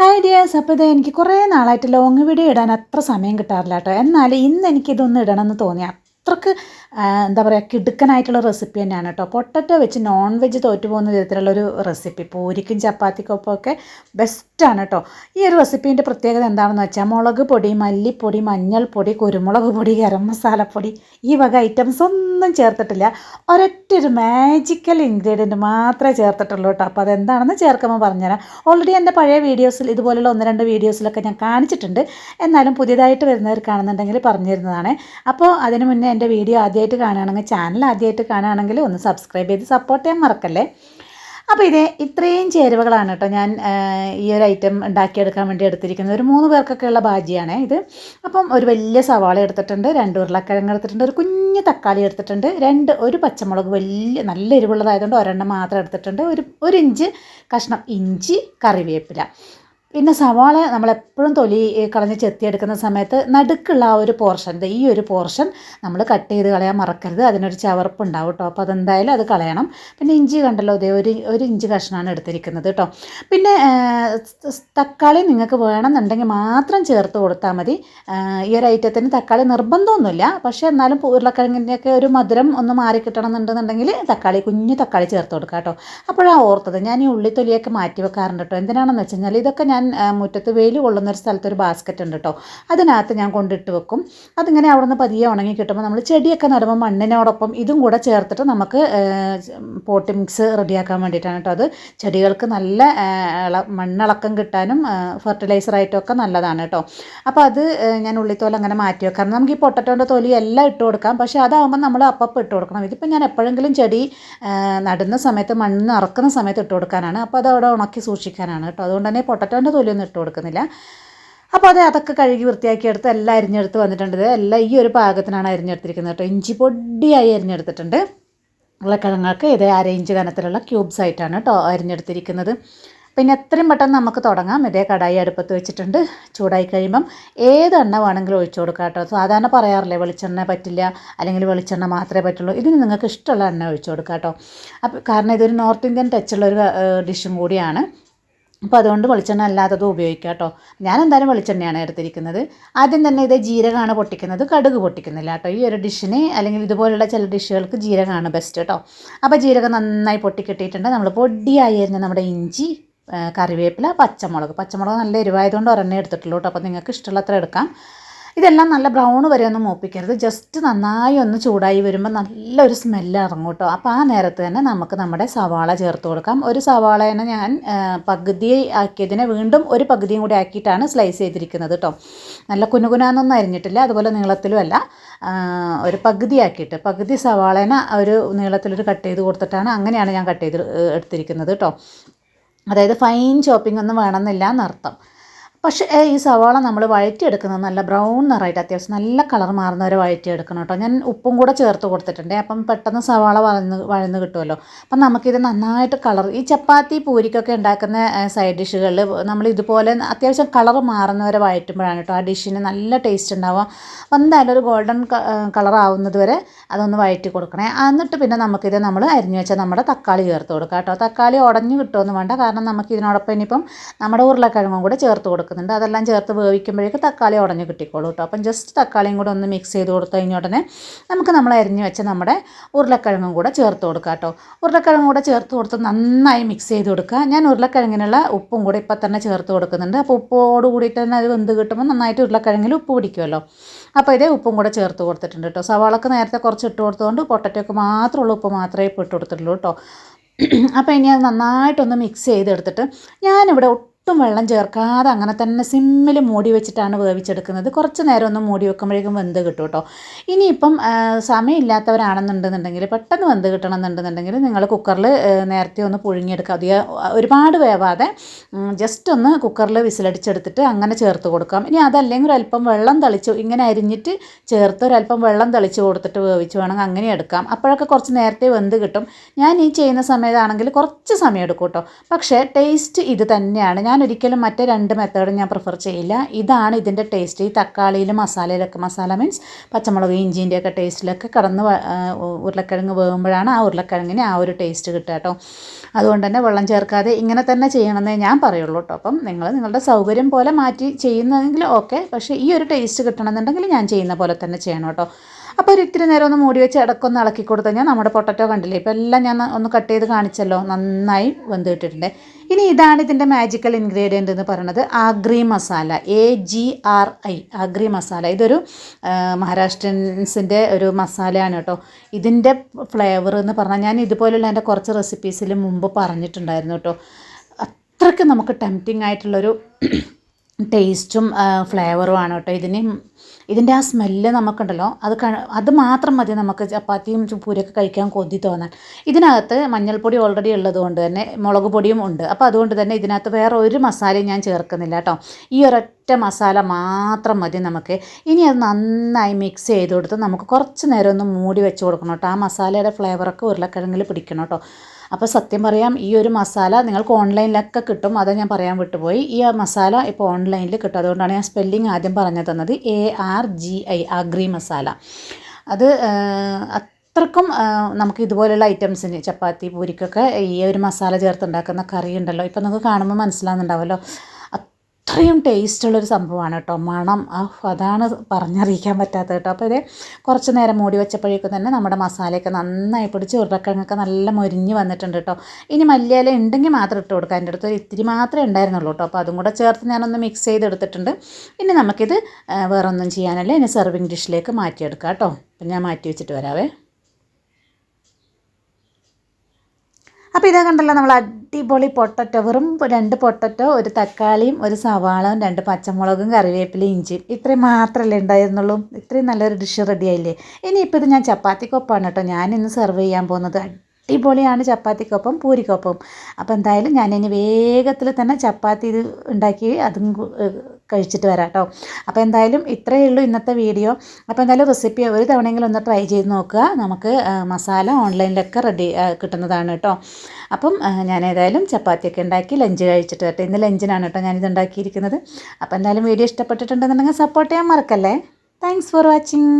Hi dears അപ്പോൾ ഇത് എനിക്ക് കുറേ നാളായിട്ട് ലോങ് വീഡിയോ ഇടാൻ അത്ര സമയം കിട്ടാറില്ല കേട്ടോ. എന്നാൽ ഇന്ന് എനിക്കിതൊന്ന് ഇടണമെന്ന് തോന്നിയാൽ തോന്നി അത്രയ്ക്ക് എന്താ പറയുക കിടുക്കനായിട്ടുള്ള റെസിപ്പി തന്നെയാണ് കേട്ടോ. പൊട്ടറ്റോ വെച്ച് നോൺ വെജ് തോറ്റു പോകുന്ന വിധത്തിലുള്ള ഒരു റെസിപ്പി പൂരിക്കും ചപ്പാത്തിക്കൊപ്പം ഒക്കെ ബെസ്റ്റാണ് കേട്ടോ. ഈ ഒരു റെസിപ്പീന്റെ പ്രത്യേകത എന്താണെന്ന് വെച്ചാൽ മുളക് പൊടി മല്ലിപ്പൊടി മഞ്ഞൾപ്പൊടി കുരുമുളക് പൊടി ഗരം മസാലപ്പൊടി ഈ വക ഐറ്റംസ് ഒന്നും ചേർത്തിട്ടില്ല. ഒരൊറ്റ ഒരു മാജിക്കൽ ഇൻഗ്രീഡിയന്റ് മാത്രമേ ചേർത്തിട്ടുള്ളൂ കേട്ടോ. അപ്പോൾ അതെന്താണെന്ന് ചേർക്കുമ്പോൾ പറഞ്ഞുതരാം. ഓൾറെഡി എന്റെ പഴയ വീഡിയോസിൽ ഇതുപോലുള്ള ഒന്ന് രണ്ട് വീഡിയോസിലൊക്കെ ഞാൻ കാണിച്ചിട്ടുണ്ട്. എന്നാലും പുതിയതായിട്ട് വരുന്നവർ കാണുന്നുണ്ടെങ്കിൽ പറഞ്ഞു തരുന്നതാണ് അപ്പോൾ അതിന് മുന്നേ എന്റെ വീഡിയോ ആദ്യമായിട്ട് കാണുകയാണെങ്കിൽ ചാനൽ ആദ്യമായിട്ട് കാണുകയാണെങ്കിൽ ഒന്ന് സബ്സ്ക്രൈബ് ചെയ്ത് സപ്പോർട്ട് ചെയ്യാൻ മറക്കല്ലേ? അപ്പോൾ ഇതേ ഇത്രയും ചേരുവകളാണ് കേട്ടോ ഞാൻ ഈ ഒരു ഐറ്റം ഉണ്ടാക്കിയെടുക്കാൻ വേണ്ടി എടുത്തിരിക്കുന്നത്. ഒരു മൂന്ന് പേർക്കൊക്കെയുള്ള ഭാജിയാണ് ഇത്. അപ്പം ഒരു വലിയ സവാള എടുത്തിട്ടുണ്ട് രണ്ട് ഉരുളക്കിഴങ്ങ് എടുത്തിട്ടുണ്ട് ഒരു കുഞ്ഞ് തക്കാളി എടുത്തിട്ടുണ്ട് രണ്ട് ഒരു പച്ചമുളക് വലിയ നല്ല എരിവുള്ളതായതുകൊണ്ട് ഒരെണ്ണം മാത്രം എടുത്തിട്ടുണ്ട് ഒരു ഒരു ഇഞ്ച് കഷ്ണം ഇഞ്ചി കറിവേപ്പില. പിന്നെ സവാള നമ്മളെപ്പോഴും തൊലി കളഞ്ഞ് ചെത്തിയെടുക്കുന്ന സമയത്ത് നടുക്കുള്ള ആ ഒരു പോർഷൻ ഈ ഒരു പോർഷൻ നമ്മൾ കട്ട് ചെയ്ത് കളയാൻ മറക്കരുത്. അതിനൊരു ചവർപ്പ് ഉണ്ടാവും കേട്ടോ അപ്പോൾ അതെന്തായാലും അത് കളയണം. പിന്നെ ഇഞ്ചി കണ്ടല്ലോ ഇതേ ഒരു ഒരു ഇഞ്ചി കഷ്ണമാണ് എടുത്തിരിക്കുന്നത് കേട്ടോ പിന്നെ തക്കാളി നിങ്ങൾക്ക് വേണമെന്നുണ്ടെങ്കിൽ മാത്രം ചേർത്ത് കൊടുത്താൽ മതി. ഈ ഒരു ഐറ്റത്തിന് തക്കാളി നിർബന്ധമൊന്നുമില്ല. പക്ഷേ എന്നാലും ഉരുളക്കിഴങ്ങിന്റെയൊക്കെ ഒരു മധുരം ഒന്ന് മാറി കിട്ടണമെന്നുണ്ടെന്നുണ്ടെങ്കിൽ തക്കാളി കുഞ്ഞു തക്കാളി ചേർത്ത് കൊടുക്കുക കേട്ടോ അപ്പോഴാണ് ഓർത്തത്. ഞാൻ ഈ ഉള്ളിത്തൊലിയൊക്കെ മാറ്റി വെക്കാറുണ്ട് കേട്ടോ എന്തിനാണെന്ന് വെച്ച് കഴിഞ്ഞാൽ ഇതൊക്കെ ഞാൻ ആ, മുറ്റത്ത് വെയിൽ കൊള്ളുന്ന ഒരു സ്ഥലത്ത് ഒരു ബാസ്ക്കറ്റ് ഉണ്ട് കേട്ടോ അതിനകത്ത് ഞാൻ കൊണ്ടിട്ട് വെക്കും. അതിങ്ങനെ അവിടെ നിന്ന് പതിയെ ഉണങ്ങി കിട്ടുമ്പോൾ നമ്മൾ ചെടിയൊക്കെ നടുമ്പോൾ മണ്ണിനോടൊപ്പം ഇതും കൂടെ ചേർത്തിട്ട് നമുക്ക് പോട്ടി മിക്സ് റെഡിയാക്കാൻ വേണ്ടിയിട്ടാണ് കേട്ടോ അത്. ചെടികൾക്ക് നല്ല മണ്ണിളക്കം കിട്ടാനും ഫെർട്ടിലൈസറായിട്ടൊക്കെ നല്ലതാണ് കേട്ടോ അപ്പോൾ അത് ഞാൻ ഉള്ളിത്തോല അങ്ങനെ മാറ്റി വെക്കാം കാരണം നമുക്ക് ഈ പൊട്ടറ്റോന്റെ തൊലി എല്ലാം ഇട്ട് കൊടുക്കാം. പക്ഷേ അതാകുമ്പോൾ നമ്മൾ അപ്പം ഇട്ട് കൊടുക്കണം. ഇതിപ്പോൾ ഞാൻ എപ്പോഴെങ്കിലും ചെടി നടുന്ന സമയത്ത് മണ്ണ് ഇറക്കുന്ന സമയത്ത് ഇട്ട് കൊടുക്കാനാണ്. അപ്പോൾ അത് അവിടെ ഉണക്കി സൂക്ഷിക്കാനാണ് കേട്ടോ അതുകൊണ്ട് തന്നെ പൊട്ടറ്റോന്റെ തൊലിയൊന്നും ഇട്ട് കൊടുക്കുന്നില്ല. അപ്പോൾ അത് അതൊക്കെ കഴുകി വൃത്തിയാക്കി എടുത്ത് എല്ലാം അരിഞ്ഞെടുത്ത് വന്നിട്ടുണ്ട്. എല്ലാം ഈ ഒരു പാകത്തിനാണ് അരിഞ്ഞെടുത്തിരിക്കുന്നത് കേട്ടോ. ഇഞ്ചി പൊടിയായി അരിഞ്ഞെടുത്തിട്ടുണ്ട്. ഉരുളക്കിഴങ്ങൾക്ക് ഇത് അര ഇഞ്ച് കനത്തിലുള്ള ക്യൂബ്സ് ആയിട്ടാണ് കേട്ടോ അരിഞ്ഞെടുത്തിരിക്കുന്നത്. പിന്നെ എത്രയും പെട്ടെന്ന് നമുക്ക് തുടങ്ങാം. ഇതേ കടായി അടുപ്പത്ത് വെച്ചിട്ടുണ്ട്. ചൂടായി കഴിയുമ്പം ഏത് എണ്ണ വേണമെങ്കിലും ഒഴിച്ചു കൊടുക്കാം കേട്ടോ. സാധാരണ പറയാറില്ലേ വെളിച്ചെണ്ണ പറ്റില്ല അല്ലെങ്കിൽ വെളിച്ചെണ്ണ മാത്രമേ പറ്റുള്ളൂ. ഇതിന് നിങ്ങൾക്ക് ഇഷ്ടമുള്ള എണ്ണ ഒഴിച്ചു കൊടുക്കാം കേട്ടോ. അപ്പോൾ കാരണം ഇതൊരു നോർത്ത് ഇന്ത്യൻ ടച്ചുള്ള ഒരു ഡിഷും കൂടിയാണ്. അപ്പോൾ അതുകൊണ്ട് വെളിച്ചെണ്ണ അല്ലാത്തതും ഉപയോഗിക്കാം കേട്ടോ ഞാൻ എന്തായാലും വെളിച്ചെണ്ണയാണ് എടുത്തിരിക്കുന്നത്. ആദ്യം തന്നെ ഇത് ജീരകമാണ് പൊട്ടിക്കുന്നത്. കടുക് പൊട്ടിക്കുന്നില്ല കേട്ടോ ഈ ഒരു ഡിഷിന് അല്ലെങ്കിൽ ഇതുപോലുള്ള ചില ഡിഷുകൾക്ക് ജീരകമാണ് ബെസ്റ്റ് കേട്ടോ അപ്പോൾ ജീരകം നന്നായി പൊട്ടിക്കിട്ടിയിട്ടുണ്ട് നമ്മൾ പൊടിയായി തന്നെ നമ്മുടെ ഇഞ്ചി കറിവേപ്പില പച്ചമുളക്. പച്ചമുളക് നല്ല എരിവായതുകൊണ്ട് ഒരെണ്ണേ എടുത്തിട്ടുള്ളൂ കേട്ടോ അപ്പോൾ നിങ്ങൾക്ക് ഇഷ്ടമുള്ളത്ര എടുക്കാം. ഇതെല്ലാം നല്ല ബ്രൗൺ വരെ ഒന്ന് മൂപ്പിക്കരുത്. ജസ്റ്റ് നന്നായി ഒന്ന് ചൂടായി വരുമ്പോൾ നല്ലൊരു സ്മെല്ല് ഇറങ്ങും കേട്ടോ അപ്പോൾ ആ നേരത്ത് തന്നെ നമുക്ക് നമ്മുടെ സവാള ചേർത്ത് കൊടുക്കാം. ഒരു സവാളേനെ ഞാൻ പകുതി ആക്കിയതിനെ വീണ്ടും ഒരു പകുതിയും കൂടി ആക്കിയിട്ടാണ് സ്ലൈസ് ചെയ്തിരിക്കുന്നത് കേട്ടോ നല്ല കുനുകുനാന്നൊന്നും അരിഞ്ഞിട്ടില്ല. അതുപോലെ നീളത്തിലുമല്ല. ഒരു പകുതി ആക്കിയിട്ട് പകുതി സവാളേനെ ഒരു നീളത്തിലൊരു കട്ട് ചെയ്ത് കൊടുത്തിട്ടാണ് അങ്ങനെയാണ് ഞാൻ കട്ട് ചെയ്ത് എടുത്തിരിക്കുന്നത് കേട്ടോ അതായത് ഫൈൻ ചോപ്പിംഗ് ഒന്നും വേണമെന്നില്ല എന്നർത്ഥം. പക്ഷേ ഈ സവാള നമ്മൾ വഴറ്റിയെടുക്കുന്നത് നല്ല ബ്രൗൺ നിറമായിട്ട് അത്യാവശ്യം നല്ല കളർ മാറുന്ന വരെ വഴറ്റിയെടുക്കണം കേട്ടോ. ഞാൻ ഉപ്പും കൂടെ ചേർത്ത് കൊടുത്തിട്ടുണ്ട്. അപ്പം പെട്ടെന്ന് സവാള വഴന്ന് വഴന്ന് കിട്ടുമല്ലോ. അപ്പം നമുക്കിത് നന്നായിട്ട് കളർ ഈ ചപ്പാത്തി പൂരിക്കൊക്കെ ഉണ്ടാക്കുന്ന സൈഡ് ഡിഷുകളിൽ നമ്മൾ ഇതുപോലെ അത്യാവശ്യം കളർ മാറുന്ന വരെ വഴറ്റുമ്പോഴാണ് കേട്ടോ ആ ഡിഷിന് നല്ല ടേസ്റ്റ് ഉണ്ടാവുക. അപ്പം എന്തായാലും ഒരു ഗോൾഡൻ കളർ ആവുന്നത് വരെ അതൊന്ന് വഴറ്റി കൊടുക്കണേ. എന്നിട്ട് പിന്നെ നമുക്കിത് നമ്മൾ അരിഞ്ഞു വെച്ചാൽ നമ്മുടെ തക്കാളി ചേർത്ത് കൊടുക്കാം കേട്ടോ. തക്കാളി ഉടഞ്ഞു കിട്ടുമെന്ന് വേണ്ട. കാരണം നമുക്ക് ഇതിനോടൊപ്പം ഇനിയിപ്പം നമ്മുടെ ഉരുളക്കിഴങ്ങും കൂടെ ചേർത്ത് കൊടുക്കുന്നുണ്ട്. അതെല്ലാം ചേർത്ത് വേവിക്കുമ്പോഴേക്ക് തക്കാളി ഉടഞ്ഞ് കിട്ടിക്കോളൂ കേട്ടോ. അപ്പം ജസ്റ്റ് തക്കാളിയും കൂടെ ഒന്ന് മിക്സ് ചെയ്ത് കൊടുത്തു കഴിഞ്ഞ ഉടനെ നമുക്ക് നമ്മൾ അരിഞ്ഞ് വെച്ച നമ്മുടെ ഉരുളക്കിഴങ്ങും കൂടെ ചേർത്ത് കൊടുക്കാം കേട്ടോ. ഉരുളക്കിഴങ്ങും കൂടെ ചേർത്ത് കൊടുത്ത് നന്നായി മിക്സ് ചെയ്ത് കൊടുക്കുക. ഞാൻ ഉരുളക്കിഴങ്ങിനുള്ള ഉപ്പും കൂടെ ഇപ്പം തന്നെ ചേർത്ത് കൊടുക്കുന്നുണ്ട്. അപ്പോൾ ഉപ്പോട് കൂടിയിട്ട് തന്നെ അത് വെന്ത് കിട്ടുമ്പോൾ നന്നായിട്ട് ഉരുളക്കിഴങ്ങിൽ ഉപ്പ് പിടിക്കുമല്ലോ. അപ്പോൾ ഇതേ ഉപ്പും കൂടെ ചേർത്ത് കൊടുത്തിട്ടുണ്ട് കേട്ടോ. സവാളക്ക് നേരത്തെ കുറച്ച് ഇട്ട് കൊടുത്തുകൊണ്ട് പൊട്ടറ്റോക്ക് മാത്രമുള്ള ഉപ്പ് മാത്രമേ ഇപ്പോൾ ഇട്ട് കൊടുത്തിട്ടുള്ളൂ കേട്ടോ. അപ്പോൾ ഇനി അത് നന്നായിട്ടൊന്ന് മിക്സ് ചെയ്തെടുത്തിട്ട് ഞാനിവിടെ ഒട്ടും വെള്ളം ചേർക്കാതെ അങ്ങനെ തന്നെ സിമ്മിൽ മൂടി വെച്ചിട്ടാണ് വേവിച്ചെടുക്കുന്നത്. കുറച്ച് നേരം ഒന്ന് മൂടി വെക്കുമ്പോഴേക്കും വെന്ത് കിട്ടും കേട്ടോ. ഇനിയിപ്പം സമയമില്ലാത്തവരാണെന്നുണ്ടെന്നുണ്ടെങ്കിൽ പെട്ടെന്ന് വെന്ത് കിട്ടണമെന്നുണ്ടെന്നുണ്ടെങ്കിൽ നിങ്ങൾ കുക്കറിൽ നേരത്തെ ഒന്ന് പുഴുങ്ങിയെടുക്കുക. അധികം ഒരുപാട് വേവാതെ ജസ്റ്റ് ഒന്ന് കുക്കറിൽ വിസിലടിച്ചെടുത്തിട്ട് അങ്ങനെ ചേർത്ത് കൊടുക്കാം. ഇനി അതല്ലെങ്കിൽ ഒരല്പം വെള്ളം തളിച്ച് ഇങ്ങനെ അരിഞ്ഞിട്ട് ചേർത്ത് ഒരല്പം വെള്ളം തളിച്ച് കൊടുത്തിട്ട് വേവിച്ച് വേണമെങ്കിൽ അങ്ങനെ എടുക്കാം. അപ്പോഴൊക്കെ കുറച്ച് നേരത്തെ വെന്ത് കിട്ടും. ഞാൻ ഈ ചെയ്യുന്ന സമയത്താണെങ്കിൽ കുറച്ച് സമയം എടുക്കും കേട്ടോ. പക്ഷേ ടേസ്റ്റ് ഇത് തന്നെയാണ്. ഞാൻ ഒരിക്കലും മറ്റേ രണ്ട് മെത്തേഡും ഞാൻ പ്രിഫർ ചെയ്യില്ല. ഇതാണ് ഇതിന്റെ ടേസ്റ്റ് ഈ തക്കാളിയിലും മസാലയിലൊക്കെ മസാല മീൻസ് പച്ചമുളക് ഇഞ്ചിന്റെയൊക്കെ ടേസ്റ്റിലൊക്കെ കടന്ന് ഉരുളക്കിഴങ്ങ് വേകുമ്പോഴാണ് ആ ഉരുളക്കിഴങ്ങിന് ആ ഒരു ടേസ്റ്റ് കിട്ടുക കേട്ടോ. അതുകൊണ്ട് തന്നെ വെള്ളം ചേർക്കാതെ ഇങ്ങനെ തന്നെ ചെയ്യണമെന്നേ ഞാൻ പറയുള്ളൂ കേട്ടോ. അപ്പം നിങ്ങൾ നിങ്ങളുടെ സൗകര്യം പോലെ മാറ്റി ചെയ്യുന്നതെങ്കിൽ ഓക്കെ പക്ഷേ ഈ ഒരു ടേസ്റ്റ് കിട്ടണമെന്നുണ്ടെങ്കിൽ ഞാൻ ചെയ്യുന്ന പോലെ തന്നെ ചെയ്യണം കേട്ടോ. അപ്പോൾ ഒരു ഇത്തിരി നേരം ഒന്ന് മൂടി വെച്ച് ഇടക്കൊന്ന് ഇളക്കി കൊടുത്തു കഴിഞ്ഞാൽ നമ്മുടെ പൊട്ടറ്റോ കണ്ടില്ലേ? ഇപ്പോൾ എല്ലാം ഞാൻ ഒന്ന് കട്ട് ചെയ്ത് കാണിച്ചല്ലോ. നന്നായി വെന്ത് കിട്ടിയിട്ടുണ്ട് ഇനി ഇതാണ് ഇതിന്റെ മാജിക്കൽ ഇൻഗ്രീഡിയന്റ് എന്ന് പറയുന്നത് Agri masala. A G R I Agri masala. ഇതൊരു മഹാരാഷ്ട്രൻസിന്റെ ഒരു മസാലയാണ് കേട്ടോ. ഇതിന്റെ ഫ്ലേവർ എന്ന് പറഞ്ഞാൽ ഞാൻ ഇതുപോലുള്ള എന്റെ കുറച്ച് റെസിപ്പീസിൽ മുമ്പ് പറഞ്ഞിട്ടുണ്ടായിരുന്നു കേട്ടോ. അത്രയ്ക്ക് നമുക്ക് ടെംപ്റ്റിംഗ് ആയിട്ടുള്ളൊരു ടേസ്റ്റും ഫ്ലേവറും ആണ് കേട്ടോ. ഇതിന് ഇതിന്റെ ആ സ്മെല്ല് നമുക്കുണ്ടല്ലോ. അത് അത് മാത്രം മതി നമുക്ക് ചപ്പാത്തിയും ചുപ്പൂരൊക്കെ കഴിക്കാൻ കൊതി തോന്നാൻ. ഇതിനകത്ത് മഞ്ഞൾപ്പൊടി ഓൾറെഡി ഉള്ളത് കൊണ്ട് തന്നെ മുളക് പൊടിയും ഉണ്ട്. അപ്പോൾ അതുകൊണ്ട് തന്നെ ഇതിനകത്ത് വേറെ ഒരു മസാലയും ഞാൻ ചേർക്കുന്നില്ല കേട്ടോ. ഈ ഒരൊറ്റ മസാല മാത്രം മതി നമുക്ക്. ഇനി അത് നന്നായി മിക്സ് ചെയ്ത് കൊടുത്ത് നമുക്ക് കുറച്ച് നേരം ഒന്ന് മൂടി വെച്ച് കൊടുക്കണം കേട്ടോ. ആ മസാലയുടെ ഫ്ലേവറൊക്കെ ഉരുളക്കിഴങ്ങിൽ പിടിക്കണം കേട്ടോ. അപ്പോൾ സത്യം പറയാം ഈ ഒരു മസാല നിങ്ങൾക്ക് ഓൺലൈനിലൊക്കെ കിട്ടും അത് ഞാൻ പറയാൻ വിട്ടുപോയി. ഈ മസാല ഇപ്പോൾ ഓൺലൈനിൽ കിട്ടും. അതുകൊണ്ടാണ് ഞാൻ സ്പെല്ലിംഗ് ആദ്യം പറഞ്ഞു തന്നത്. A R G I Agri masala അത് അത്രക്കും നമുക്ക് ഇതുപോലെയുള്ള ഐറ്റംസിന് ചപ്പാത്തി പൂരിക്കൊക്കെ ഈ ഒരു മസാല ചേർത്തുണ്ടാക്കുന്ന കറി ഉണ്ടല്ലോ. ഇപ്പം നിങ്ങൾക്ക് കാണുമ്പോൾ മനസ്സിലാകുന്നുണ്ടാവുമല്ലോ അത്രയും ടേസ്റ്റുള്ളൊരു സംഭവമാണ് കേട്ടോ. മണം. ആ അതാണ് പറഞ്ഞറിയിക്കാൻ പറ്റാത്ത കേട്ടോ. അപ്പോൾ ഇത് കുറച്ച് നേരം മൂടി വെച്ചപ്പോഴേക്കും തന്നെ നമ്മുടെ മസാലയൊക്കെ നന്നായി പിടിച്ച് ഉരുളക്കിഴങ്ങൊക്കെ നല്ല മൊരിഞ്ഞ് വന്നിട്ടുണ്ട് കേട്ടോ. ഇനി മല്ലിയില ഉണ്ടെങ്കിൽ മാത്രം ഇട്ട് കൊടുക്കാം. എന്റെ അടുത്ത് ഇത്തിരി മാത്രമേ ഉണ്ടായിരുന്നുള്ളൂ കേട്ടോ. അപ്പോൾ അതും കൂടെ ചേർത്ത് ഞാനൊന്ന് മിക്സ് ചെയ്തെടുത്തിട്ടുണ്ട്. ഇനി നമുക്കിത് വേറൊന്നും ചെയ്യാനല്ല. ഇനി സെർവിങ് ഡിഷിലേക്ക് മാറ്റിയെടുക്കാം കേട്ടോ. അപ്പം ഞാൻ മാറ്റി വെച്ചിട്ട് വരാവേ. അപ്പോൾ ഇതാ കണ്ടല്ലോ നമ്മൾ അടിപൊളി പൊട്ടറ്റോ വെറും രണ്ട് പൊട്ടറ്റോ ഒരു തക്കാളിയും ഒരു സവാളയും രണ്ട് പച്ചമുളകും കറിവേപ്പിലയും ഇഞ്ചിയും. ഇത്രയും മാത്രമല്ലേ ഉണ്ടായിരുന്നുള്ളൂ. ഇത്രയും നല്ലൊരു ഡിഷ് റെഡി ആയില്ലേ? ഇനിയിപ്പോൾ ഇത് ഞാൻ ചപ്പാത്തിക്കൊപ്പമാണ് കേട്ടോ. ഞാൻ ഇന്ന് സെർവ് ചെയ്യാൻ പോകുന്നത്. അടിപൊളിയാണ് ചപ്പാത്തിക്കൊപ്പം പൂരിക്കൊപ്പം. അപ്പോൾ എന്തായാലും ഞാൻ ഇനി വേഗത്തിൽ തന്നെ ചപ്പാത്തി ഇത് ഉണ്ടാക്കി അതും കഴിച്ചിട്ട് വരാം കേട്ടോ. അപ്പോൾ എന്തായാലും ഇത്രയേ ഉള്ളൂ ഇന്നത്തെ വീഡിയോ. അപ്പോൾ എന്തായാലും റെസിപ്പി ഒരു തവണയെങ്കിലും ഒന്ന് ട്രൈ ചെയ്ത് നോക്കുക. നമുക്ക് മസാല ഓൺലൈനിലൊക്കെ റെഡി കിട്ടുന്നതാണ് കേട്ടോ. അപ്പം ഞാൻ ഏതായാലും ചപ്പാത്തിയൊക്കെ ഉണ്ടാക്കി ലഞ്ച് കഴിച്ചിട്ട് വരട്ടെ. ഇന്ന് ലഞ്ചിനാണ് കേട്ടോ ഞാനിത് ഉണ്ടാക്കിയിരിക്കുന്നത്. അപ്പോൾ എന്തായാലും വീഡിയോ ഇഷ്ടപ്പെട്ടിട്ടുണ്ടെന്നുണ്ടെങ്കിൽ സപ്പോർട്ട് ചെയ്യാൻ മറക്കല്ലേ. Thanks for watching